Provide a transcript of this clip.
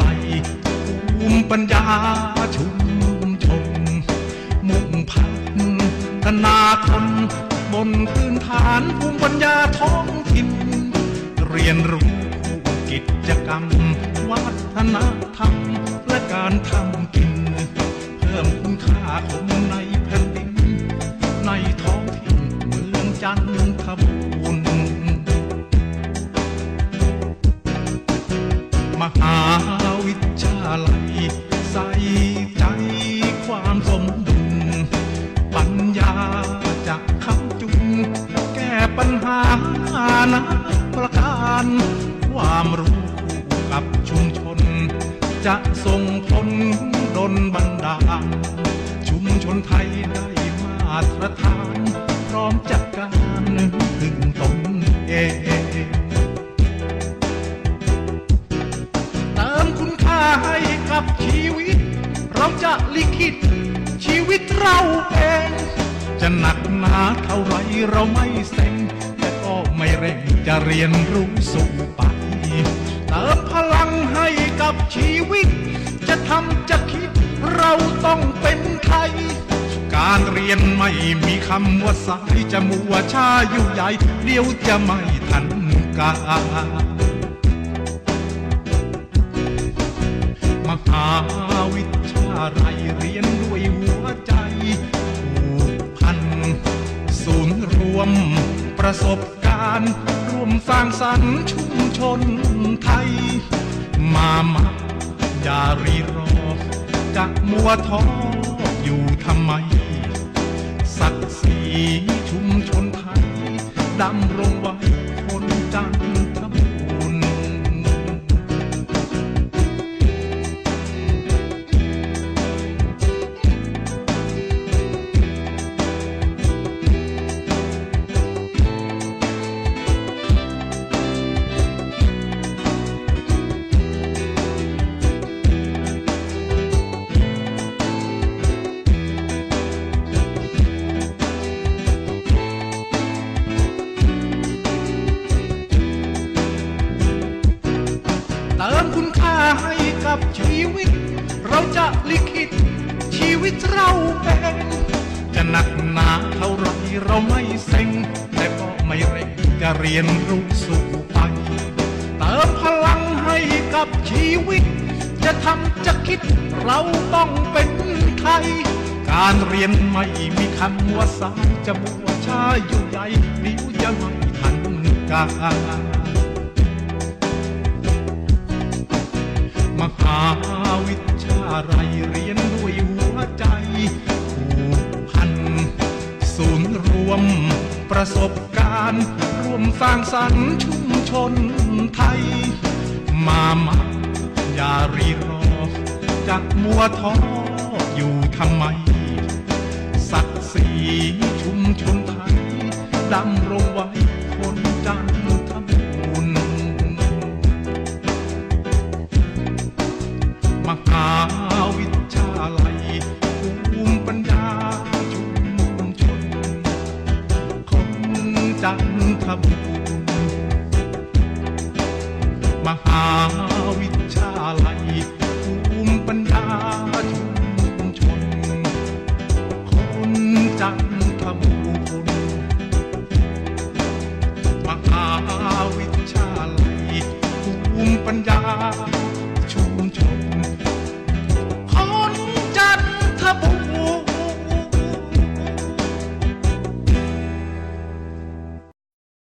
ลัยภูมิปัญญาชุมชนมุ่งพัฒนาคนบนพื้นฐานภูมิปัญญาท้องถิ่นเรียนรู้กิจกรรม วัฒนธรรม และการทำกิน เพิ่มคุณค่าของในแผ่นดิน ในท้องถิ่นเมืองจันทบุ หานาประการความรู้กับชุมชน จะส่งผลดลบันดาลชุมชนไทยได้มาตรฐาน พร้อมจัดการถึงตนเองเติมคุณค่าให้กับชีวิต เราจะลิขิตชีวิตเราเอง จะหนักหนาเท่าไรเราไม่เซ็ง ไม่เร่งจะเรียนรู้สู่ไปเติมพลังให้กับชีวิต จะทำจะคิดเราต้องเป็นไทย การเรียนไม่มีคำว่าสายจะมัวชาอยู่ใหญ่ เดี๋ยวจะไม่ทันการมหาวิทยาลัยเรียนด้วยหัวใจผูกพัน ศูนย์รวมประสบารร่วมสร้างสรรค์ชุมชนไทย มามาอย่ารีรอจะมัวท้ออยู่ทำไม ติมคุณค่าให้กับชีวิต เราจะลิขิตชีวิตเราเองจะหนักหนาเท่าไรเราไม่เซ็ง แต่ก็ไม่เร่งจะเรียนรู้สู่ไปเติมพลังให้กับชีวิต จะทำจะคิดเราต้องเป็นไทย การเรียนไม่มีคำว่าสายจะมัวช้าอยู่ใหญ่เดี๋ยวจะไม่ทันการ มหาวิทยาลัยเรียนด้วยหัวใจผูกพันศูนย์รวมประสบการณ์ร่วมสร้างสรรค์ชุมชนไทย มามาอย่ารีรอจักมัวท้ออยู่ทำไม ศักดิ์ศรีชุมชนไทยดำรงไว้คนจัน จันทบุรีมหาวิ